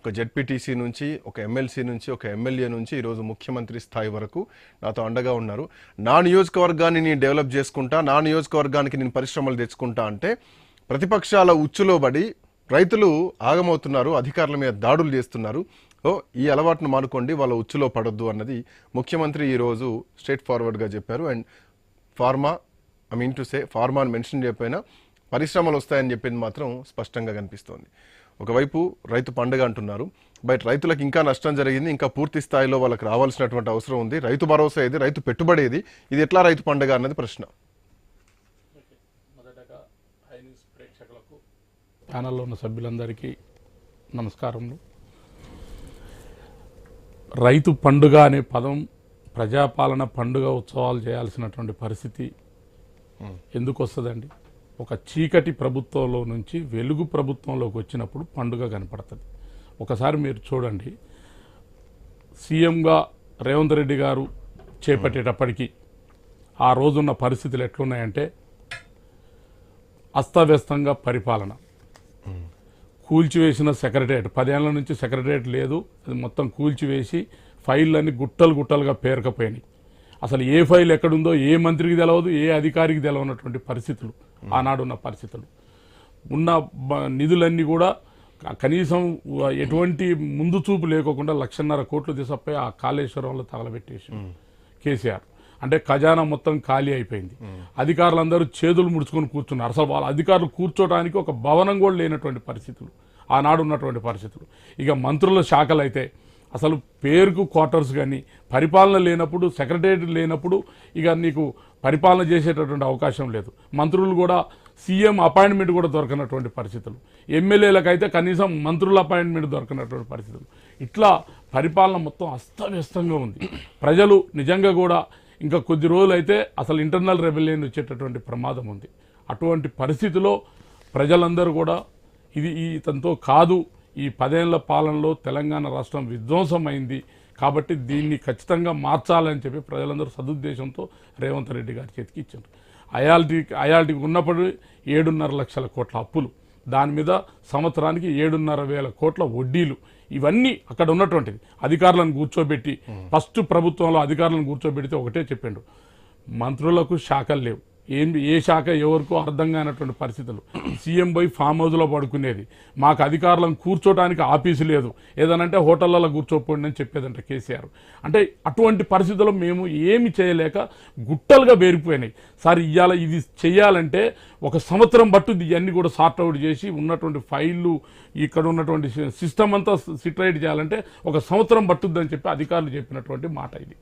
ఒక జెడ్పీటీసీ నుంచి ఒక ఎమ్మెల్సీ నుంచి ఒక ఎమ్మెల్యే నుంచి ఈరోజు ముఖ్యమంత్రి స్థాయి వరకు నాతో అండగా ఉన్నారు. నా నియోజకవర్గాన్ని నేను డెవలప్ చేసుకుంటా నా నియోజకవర్గానికి నేను పరిశ్రమలు తెచ్చుకుంటా అంటే ప్రతిపక్షాల ఉచ్చులో పడి రైతులు ఆగమవుతున్నారు అధికారుల మీద దాడులు చేస్తున్నారు. ఓ ఈ అలవాటును మానుకోండి వాళ్ళ ఉచ్చులో పడొద్దు అన్నది ముఖ్యమంత్రి ఈరోజు స్ట్రేట్ ఫార్వర్డ్గా చెప్పారు. And pharma I mean to say pharma అని మెన్షన్ చెప్పినా పరిశ్రమలు వస్తాయని చెప్పింది మాత్రం స్పష్టంగా కనిపిస్తోంది. ఒకవైపు రైతు పండుగ అంటున్నారు. బట్ రైతులకు ఇంకా నష్టం జరిగింది ఇంకా పూర్తి స్థాయిలో వాళ్ళకి రావాల్సినటువంటి అవసరం ఉంది. రైతు భరోసా ఏది? రైతు పెట్టుబడి ఏది? ఇది ఎట్లా రైతు పండుగ అన్నది ప్రశ్న. మొదటగా హై న్యూస్ ప్రేక్షకులకు ప్యానల్లో ఉన్న సభ్యులందరికీ నమస్కారములు. రైతు పండుగ అనే పదం ప్రజాపాలన పండుగ ఉత్సవాలు చేయాల్సినటువంటి పరిస్థితి ఎందుకు వస్తుందండి? ఒక చీకటి ప్రభుత్వంలో నుంచి వెలుగు ప్రభుత్వంలోకి వచ్చినప్పుడు పండుగ కనపడుతుంది. ఒకసారి మీరు చూడండి. సీఎంగా రేవంత్ రెడ్డి గారు చేపట్టేటప్పటికీ ఆ రోజున్న పరిస్థితులు ఎట్లున్నాయంటే అస్తవ్యస్తంగా పరిపాలన. కూల్చివేసిన సెక్రటరియట్ పదేళ్ళ నుంచి సెక్రటరియట్ లేదు. అది మొత్తం కూల్చివేసి ఫైళ్ళన్నీ గుట్టలు గుట్టలుగా పేరకపోయినాయి. అసలు ఏ ఫైల్ ఎక్కడుందో ఏ మంత్రికి తెలవదు ఏ అధికారికి తెలవనటువంటి పరిస్థితులు ఆనాడున్న పరిస్థితులు. ఉన్న నిధులన్నీ కూడా కనీసం ఎటువంటి ముందు చూపు లేకోకుండా లక్షన్నర కోట్లు తీసపోయి ఆ కాళేశ్వరంలో తగలబెట్టేసి కేసీఆర్. అంటే ఖజానా మొత్తం ఖాళీ అయిపోయింది. అధికారులందరూ చేతులు ముడుచుకొని కూర్చున్నారు. అసలు వాళ్ళ అధికారులు కూర్చోడానికి ఒక భవనం కూడా లేనటువంటి పరిస్థితులు ఆనాడు ఉన్నటువంటి పరిస్థితులు. ఇక మంత్రుల శాఖలు అయితే అసలు పేరుకు క్వార్టర్స్ కానీ పరిపాలన లేనప్పుడు సెక్రటేరియట్ లేనప్పుడు ఇక నీకు పరిపాలన చేసేటటువంటి అవకాశం లేదు. మంత్రులు కూడా సీఎం అపాయింట్మెంట్ కూడా దొరకనటువంటి పరిస్థితులు. ఎమ్మెల్యేలకైతే కనీసం మంత్రుల అపాయింట్మెంట్ దొరకనటువంటి పరిస్థితులు. ఇట్లా పరిపాలన మొత్తం అస్తవ్యస్తంగా ఉంది. ప్రజలు నిజంగా కూడా ఇంకా కొద్ది రోజులు అయితే అసలు ఇంటర్నల్ రెబెలియన్ వచ్చేటటువంటి ప్రమాదం ఉంది. అటువంటి పరిస్థితిలో ప్రజలందరూ కూడా ఇది ఈ ఇతనితో కాదు. ఈ పదేళ్ళ పాలనలో తెలంగాణ రాష్ట్రం విధ్వంసమైంది కాబట్టి దీన్ని ఖచ్చితంగా మార్చాలని చెప్పి ప్రజలందరూ సదుద్దేశంతో రేవంత్ రెడ్డి గారి చేతికి ఇచ్చారు. అయాల్టీకి అయాల్టీకి ఉన్నప్పుడు ఏడున్నర లక్షల కోట్ల అప్పులు దాని మీద సంవత్సరానికి ఏడున్నర వేల కోట్ల వడ్డీలు ఇవన్నీ అక్కడ ఉన్నటువంటిది. అధికారులను కూర్చోబెట్టి ఫస్ట్ ప్రభుత్వంలో అధికారులను కూర్చోబెడితే ఒకటే చెప్పిండు మంత్రులకు శాఖలు లేవు. ఏం ఏ శాఖ ఎవరికో అర్థం కానటువంటి పరిస్థితులు. సీఎం పోయి ఫామ్ హౌస్లో పడుకునేది. మాకు అధికారులను కూర్చోటానికి ఆఫీసు లేదు. ఏదనంటే హోటళ్ళలో కూర్చోపోండి అని చెప్పేదంట కేసీఆర్. అంటే అటువంటి పరిస్థితుల్లో మేము ఏమి చేయలేక గుట్టలుగా వేరిపోయినాయి. సార్ ఇవాళ ఇది చేయాలంటే ఒక సంవత్సరం పట్టుద్ది ఇవన్నీ కూడా సార్ట్ అవుట్ చేసి ఉన్నటువంటి ఫైళ్ళు ఇక్కడ ఉన్నటువంటి సిస్టమ్ అంతా సిట్రైట్ చేయాలంటే ఒక సంవత్సరం పట్టుద్దని చెప్పి అధికారులు చెప్పినటువంటి మాట ఇది.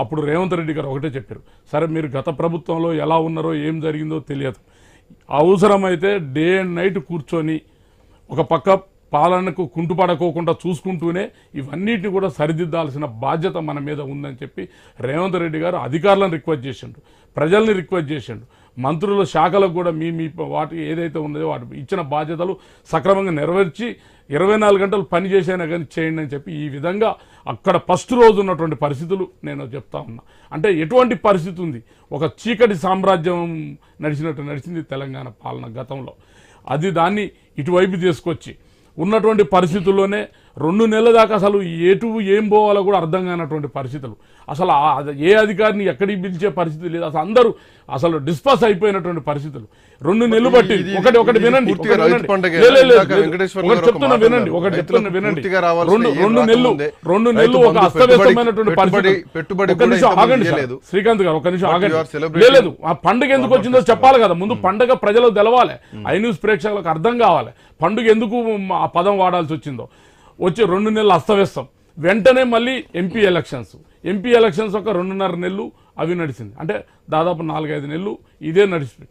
అప్పుడు రేవంత్ రెడ్డి గారు ఒకటే చెప్పారు. సరే మీరు గత ప్రభుత్వంలో ఎలా ఉన్నారో ఏం జరిగిందో తెలియదు. అవసరమైతే డే అండ్ నైట్ కూర్చొని ఒక పక్క పాలనకు కుంటుపడకోకుండా చూసుకుంటూనే ఇవన్నిటిని కూడా సరిదిద్దాల్సిన బాధ్యత మన మీద ఉందని చెప్పి రేవంత్ రెడ్డి గారు అధికారులను రిక్వెస్ట్ చేసిండు. ప్రజల్ని రిక్వెస్ట్ చేసిండు. మంత్రుల శాఖలకు కూడా మీ మీ వాటి ఏదైతే ఉన్నదో వాటి ఇచ్చిన బాధ్యతలు సక్రమంగా నెరవేర్చి ఇరవై నాలుగు గంటలు పని చేసైనా కానీ చేయండి అని చెప్పి ఈ విధంగా అక్కడ ఫస్ట్ రోజు ఉన్నటువంటి పరిస్థితులు నేను చెప్తా ఉన్నా. అంటే ఎటువంటి పరిస్థితి ఉంది? ఒక చీకటి సామ్రాజ్యం నడిచినట్టు నడిచింది తెలంగాణ పాలన గతంలో. అది దాన్ని ఇటువైపు తీసుకొచ్చి ఉన్నటువంటి పరిస్థితుల్లోనే రెండు నెలల దాకా అసలు ఎటు ఏం పోవాలో కూడా అర్థం కానటువంటి పరిస్థితులు. అసలు ఏ అధికారిని ఎక్కడికి పిలిచే పరిస్థితి లేదు. అసలు అందరూ అసలు డిస్పస్ అయిపోయినటువంటి పరిస్థితులు. రెండు నెలలు బట్టి ఒకటి ఒకటి వినండి. ఒకటి చెప్తున్నా వినండి. ఒకటి చెప్తున్నా వినండి. రెండు రెండు నెలలు రెండు నెలలు ఒక అస్తవ్యస్తమైనటువంటి పరిస్థితి పెట్టుబడి ఒక నిమిషం ఆగండి. శ్రీకాంత్ గారు ఒక నిమిషం ఆగండి. లేదు ఆ పండుగ ఎందుకు వచ్చిందో చెప్పాలి కదా. ముందు పండుగ ప్రజలకు తెలవాలి. ఐ న్యూస్ ప్రేక్షకులకు అర్థం కావాలి. పండుగ ఎందుకు ఆ పదం వాడాల్సి వచ్చిందో. వచ్చి రెండు నెలలు అస్తవ్యస్తం. వెంటనే మళ్ళీ ఎంపీ ఎలక్షన్స్ ఎంపీ ఎలక్షన్స్ ఒక రెండున్నర నెలలు అవి నడిచింది. అంటే దాదాపు నాలుగైదు నెలలు ఇదే నడిచింది.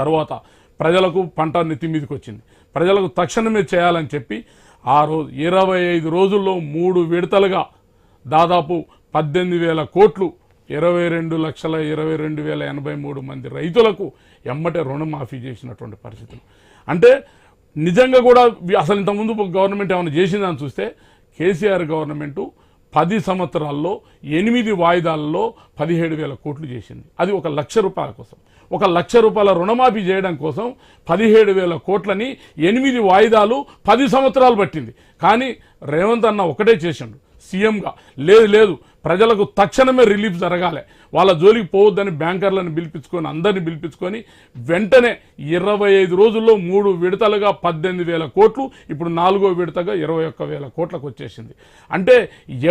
తర్వాత ప్రజలకు పంట నెత్తి మీదకి వచ్చింది. ప్రజలకు తక్షణమే చేయాలని చెప్పి ఆ రోజు ఇరవై ఐదు రోజుల్లో మూడు విడతలుగా దాదాపు పద్దెనిమిది వేల కోట్లు ఇరవై రెండు లక్షల ఇరవై రెండు వేల ఎనభై మూడు మంది రైతులకు ఎమ్మటే రుణమాఫీ చేసినటువంటి పరిస్థితులు. అంటే నిజంగా కూడా అసలు ఇంతకుముందు గవర్నమెంట్ ఏమైనా చేసిందని చూస్తే కేసీఆర్ గవర్నమెంటు పది సంవత్సరాల్లో ఎనిమిది వాయిదాలలో పదిహేడు వేల కోట్లు చేసింది. అది ఒక లక్ష రూపాయల కోసం. ఒక లక్ష రూపాయల రుణమాఫీ చేయడం కోసం పదిహేడు వేల కోట్లని ఎనిమిది వాయిదాలు పది సంవత్సరాలు పట్టింది. కానీ రేవంత్ అన్న ఒకటే చేసిండు. సీఎంగా. లేదు లేదు. ప్రజలకు తక్షణమే రిలీఫ్ జరగాలి. వాళ్ళ జోలికి పోవద్దని బ్యాంకర్లను పిలిపించుకొని అందరిని పిలిపించుకొని వెంటనే ఇరవై ఐదు రోజుల్లో మూడు విడతలుగా పద్దెనిమిది వేల కోట్లు ఇప్పుడు నాలుగో విడతగా ఇరవై ఒక్క వేల కోట్లకు వచ్చేసింది. అంటే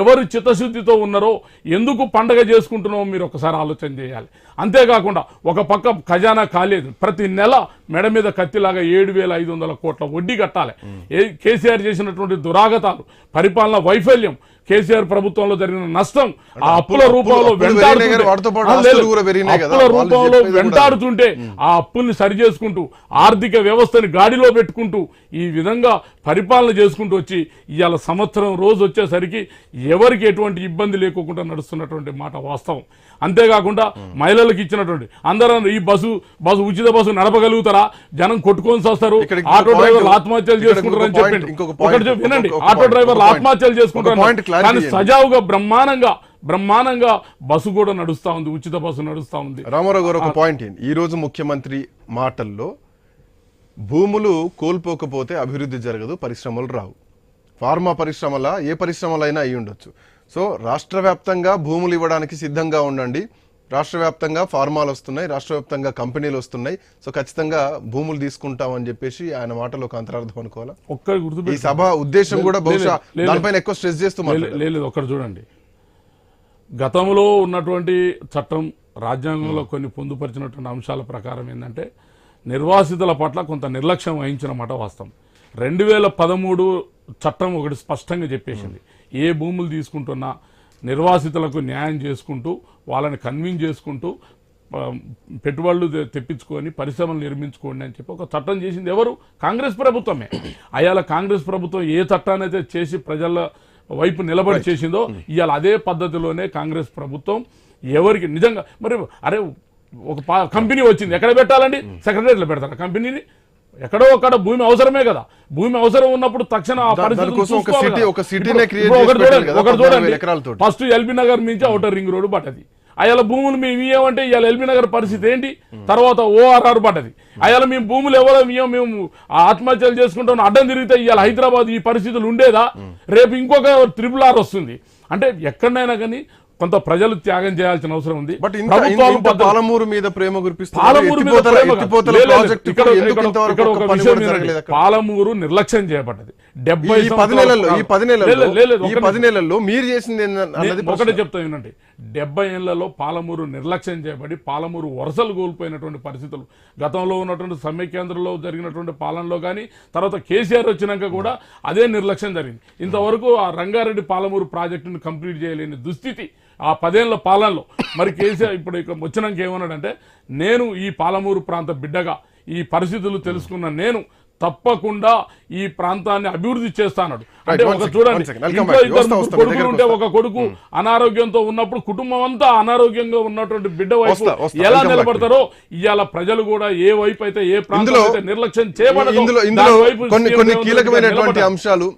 ఎవరు చిత్తశుద్ధితో ఉన్నారో ఎందుకు పండగ చేసుకుంటున్నామో మీరు ఒకసారి ఆలోచన చేయాలి. అంతేకాకుండా ఒక పక్క ఖజానా కాలేదు ప్రతి నెల మెడ మీద కత్తిలాగా ఏడు వేల ఐదు వందల కోట్ల వడ్డీ కట్టాలి. ఏ కేసీఆర్ చేసినటువంటి దురాగతాలు పరిపాలన వైఫల్యం కేసీఆర్ ప్రభుత్వంలో జరిగిన నష్టం ఆ అప్పుల రూపంలో అప్పులు రూపంలో వెంటాడుతుంటే ఆ అప్పుల్ని సరి చేసుకుంటూ ఆర్థిక వ్యవస్థని గాడిలో పెట్టుకుంటూ ఈ విధంగా పరిపాలన చేసుకుంటూ వచ్చి ఇవాళ సంవత్సరం రోజు వచ్చేసరికి ఎవరికి ఎటువంటి ఇబ్బంది లేకోకుండా నడుస్తున్నటువంటి మాట వాస్తవం. అంతేకాకుండా మహిళలకు ఇచ్చినటువంటి అందరూ ఈ బస్సు బస్సు ఉచిత బస్సు నడపగలుగుతారా? జనం కొట్టుకొని వస్తారు. ఆటో డ్రైవర్లు ఆత్మహత్యలు చేసుకుంటారని చెప్పండి. ఒకటి వినండి. ఆటో డ్రైవర్లు ఆత్మహత్యలు చేసుకుంటారు కానీ. సజావుగా బ్రహ్మాండంగా బ్రహ్మాండంగా బస్సు కూడా నడుస్తా ఉంది ఉచిత బస్సు నడుస్తా ఉంది. రామారావు గారు ఒక పాయింట్ ఏంటి ఈ రోజు ముఖ్యమంత్రి మాటల్లో భూములు కోల్పోకపోతే అభివృద్ధి జరగదు పరిశ్రమలు రావు. ఫార్మా పరిశ్రమల ఏ పరిశ్రమలైనా అయి ఉండొచ్చు సో రాష్ట్ర వ్యాప్తంగా భూములు ఇవ్వడానికి సిద్ధంగా ఉండండి. రాష్ట్ర వ్యాప్తంగా ఫార్మాలు వస్తున్నాయి రాష్ట్ర వ్యాప్తంగా కంపెనీలు వస్తున్నాయి. సో ఖచ్చితంగా భూములు తీసుకుంటామని చెప్పేసి ఆయన మాటలో ఒక అంతరార్థం అనుకోవాలా? ఒక్కటి ఈ సభ ఉద్దేశం కూడా బహుశా. దానిపైన ఎక్కువ స్ట్రెస్ చేస్తూ లేదు ఒక్కటి చూడండి. గతంలో ఉన్నటువంటి చట్టం రాజ్యాంగంలో కొన్ని పొందుపరిచినటువంటి అంశాల ప్రకారం ఏంటంటే నిర్వాసితుల పట్ల కొంత నిర్లక్ష్యం వహించిన మాట వాస్తవం. రెండు వేల పదమూడు చట్టం ఒకటి స్పష్టంగా చెప్పేసింది. ఏ భూములు తీసుకుంటున్నా నిర్వాసితులకు న్యాయం చేసుకుంటూ వాళ్ళని కన్విన్స్ చేసుకుంటూ పెట్టుబడులు తెప్పించుకొని పరిశ్రమలు నిర్మించుకోండి అని చెప్పి ఒక చట్టం చేసింది ఎవరు? కాంగ్రెస్ ప్రభుత్వమే. అయాల కాంగ్రెస్ ప్రభుత్వం ఏ చట్టాన్ని అయితే చేసి ప్రజల వైపు నిలబడి చేసిందో ఇవాళ అదే పద్ధతిలోనే కాంగ్రెస్ ప్రభుత్వం ఎవరికి నిజంగా మరి అరే ఒక పా- కంపెనీ వచ్చింది. ఎక్కడ పెట్టాలండి? సెక్రటరీలో పెడతారా కంపెనీని? ఎక్కడో అక్కడ భూమి అవసరమే కదా. భూమి అవసరం ఉన్నప్పుడు తక్షణ ఆ దా- పరిస్థితులను దానికోసం ఒక చూసుకోవాలి city- కదా. ఒక cityనే ఇప్పుడు- create ఇప్పుడు చేసి ఒకటి పెట్టాలి చూడండి కదా, ఒకటి 14,000 చూడండి. ఎకరాలతోటి. ఫస్ట్ ఎల్బీ నగర్ నుంచి అవుటర్ రింగ్ రోడ్ పడ్డది. అయాల భూములు మేము ఇయ్యమంటే ఇవాళ ఎల్బీ నగర్ పరిస్థితి ఏంటి? తర్వాత ఓఆర్ఆర్ పడ్డది. అయాల మేము భూములు ఎవరో ఇయ్యం మేము ఆత్మహత్యలు చేసుకుంటాం అడ్డం తిరిగితే ఇవాళ హైదరాబాద్ ఈ పరిస్థితులు ఉండేదా? రేపు ఇంకొక త్రిపుల్ ఆర్ వస్తుంది. అంటే ఎక్కడైనా కానీ కొంత ప్రజలు త్యాగం చేయాల్సిన అవసరం ఉంది. బట్ పాలమూరు మీద ప్రేమ పాలమూరు ఏంటంటే? పాలమూరు నిర్లక్ష్యం చేయబడ్డది. డెబ్బై ఈ పది నెలల్లో ఈ పది నెలల్లో ఈ పది మీరు చేసింది ఒకటే చెప్తా వినండి. డెబ్బై ఏళ్ళలో పాలమూరు నిర్లక్ష్యం చేయబడి పాలమూరు వరుసలు కోల్పోయినటువంటి పరిస్థితులు. గతంలో ఉన్నటువంటి సమైక్యాంధ్రలో జరిగినటువంటి పాలనలో కానీ తర్వాత కేసీఆర్ వచ్చినాక కూడా అదే నిర్లక్ష్యం జరిగింది. ఇంతవరకు ఆ రంగారెడ్డి పాలమూరు ప్రాజెక్టును కంప్లీట్ చేయలేని దుస్థితి ఆ పదేళ్ళ పాలనలో మరి కేసీఆర్ ఇప్పుడు ఇక వచ్చినాక ఏమన్నాడంటే నేను ఈ పాలమూరు ప్రాంత బిడ్డగా ఈ పరిస్థితులు తెలుసుకున్న నేను తప్పకుండా ఈ ప్రాంతాన్ని అభివృద్ధి చేస్తానడు అంటే ఒక చూడండి ఇంట్లో. ఇద్దరు కొడుకులు ఉంటే. ఒక కొడుకు అనారోగ్యంతో ఉన్నప్పుడు కుటుంబం అంతా అనారోగ్యంగా ఉన్నటువంటి బిడ్డ వైపు. ఎలా. నిలబడతారో ఇవాళ ప్రజలు కూడా ఏ వైపు అయితే ఏ ప్రాంతం ఇందులో అయితే నిర్లక్ష్యం చేయబడదో వైపు కొన్ని కీలకమైనటువంటి. అంశాలు